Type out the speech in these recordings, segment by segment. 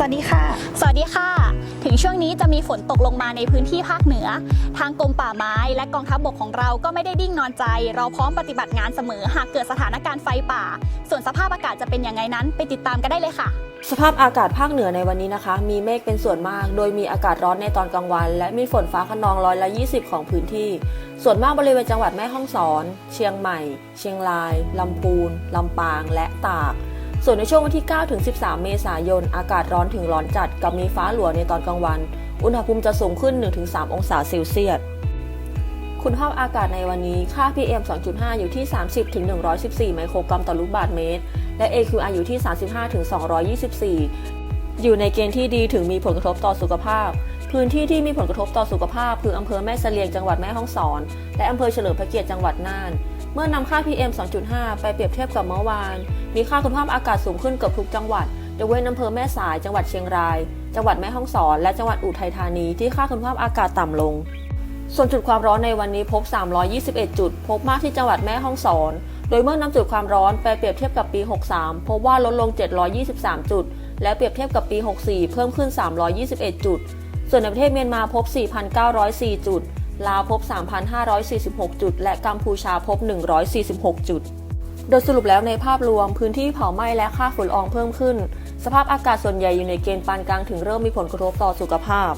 สวัสดีค่ะ สวัสดีค่ะ ถึงช่วงนี้จะมีฝนตกลงมาในพื้นที่ภาคเหนือ ทางกรมป่าไม้และกองทัพบกของเราก็ไม่ได้ดิ้งนอนใจ เราพร้อมปฏิบัติงานเสมอ หากเกิดสถานการณ์ไฟป่า ส่วนสภาพอากาศจะเป็นยังไงนั้น ไปติดตามกันได้เลยค่ะ สภาพอากาศภาคเหนือในวันนี้นะคะ มีเมฆเป็นส่วนมาก โดยมีอากาศร้อนในตอนกลางวัน และมีฝนฟ้าขนองร้อยละ 20 ของพื้นที่ ส่วนมากบริเวณจังหวัดแม่ฮ่องสอน เชียงใหม่ เชียงรายลำพูนลำปาง และตาก ส่วนในช่วงวันที่ 9 ถึง 13 เมษายน อากาศร้อนถึงร้อนจัดกับมีฟ้าหลัวในตอนกลางวัน อุณหภูมิจะสูงขึ้น 1-3 องศาเซลเซียส คุณภาพอากาศในวันนี้ค่า PM 2.5 อยู่ที่ 30ถึง114 ไมโครกรัมต่อลูกบาศก์เมตร และ AQI อยู่ที่ 35ถึง224 อยู่ในเกณฑ์ที่ดีถึงมีผลกระทบต่อสุขภาพ พื้นที่ที่มีผลกระทบต่อสุขภาพ คืออำเภอแม่เสลียงจังหวัดแม่ฮ่องสอน และอำเภอเฉลิมพระเกียรติจังหวัดน่าน เมื่อนำค่า PM 2.5 ไปเปรียบเทียบกับเมื่อวาน มีค่าคุณภาพอากาศสูงขึ้นเกือบทุกจังหวัดยกเว้นอำเภอแม่สาย จังหวัดเชียงราย จังหวัดแม่ฮ่องสอน และจังหวัดอุทัยธานีที่ค่าคุณภาพอากาศต่ำลง ส่วนจุดความร้อนในวันนี้พบ 321 จุด พบมากที่จังหวัดแม่ฮ่องสอน โดยเมื่อนำจุดความร้อนไปเปรียบเทียบกับปี 63 พบว่าลดลง 723 จุด และเปรียบเทียบกับปี 64 เพิ่มขึ้น 321 จุด ส่วนในประเทศเมียนมาพบ 4,904 จุด ลาวพบ 3,546 จุด และกัมพูชาพบ 146 จุด โดยสรุปแล้วในภาพรวมพื้นที่เผาไหม้และค่าฝุ่นละอองเพิ่มขึ้น สภาพอากาศส่วนใหญ่อยู่ในเกณฑ์ปานกลางถึงเริ่มมีผลกระทบต่อสุขภาพ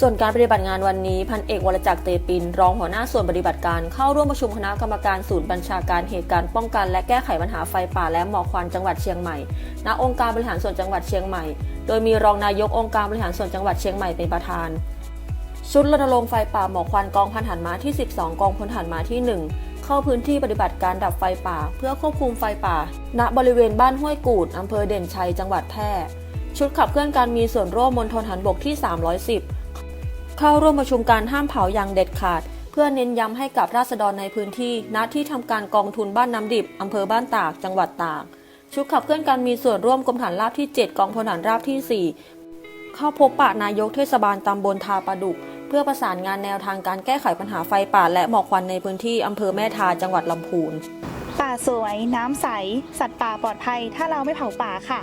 ส่วนการปฏิบัติงานวันนี้พันเอกวรจักรเตปิน รองหัวหน้าส่วนปฏิบัติการเข้าร่วมประชุมคณะกรรมการศูนย์บัญชาการเหตุการณ์ป้องกัน และแก้ไขปัญหาไฟป่าและหมอกควันจังหวัดเชียงใหม่ ณ องค์การบริหารส่วนจังหวัดเชียงใหม่ โดยมีรองนายกองค์การบริหารส่วนจังหวัดเชียงใหม่เป็นประธาน ชุดรณรงค์ไฟป่าหมอกควันกองพันหันม้าที่ 12 กองพลหันม้าที่ 1 เข้าพื้นที่ปฏิบัติการดับไฟป่า เพื่อควบคุมไฟป่า ณบริเวณบ้านห้วยกูดอำเภอเด่นชัยจังหวัดแพร่ชุดขับเคลื่อนการมีส่วนร่วมมณฑลหันบกที่ 310 เข้าร่วมประชุมการห้ามเผาอย่างเด็ดขาด เพื่อเน้นย้ำให้กับราษฎรในพื้นที่ณที่ทำการกองทุนบ้านน้ำดิบอำเภอบ้านตากจังหวัดตากชุดขับเคลื่อนการมีส่วนร่วมกรมฐานราบที่ 7 กองพลฐานราบที่ 4 เข้าพบปะนายกเทศบาลตำบลทาปะดุก เพื่อประสานงานแนวทางการแก้ไขปัญหาไฟป่าและหมอกควันในพื้นที่อำเภอแม่ทาจังหวัดลำพูน ป่าสวย น้ำใส สัตว์ป่าปลอดภัย ถ้าเราไม่เผาป่าค่ะ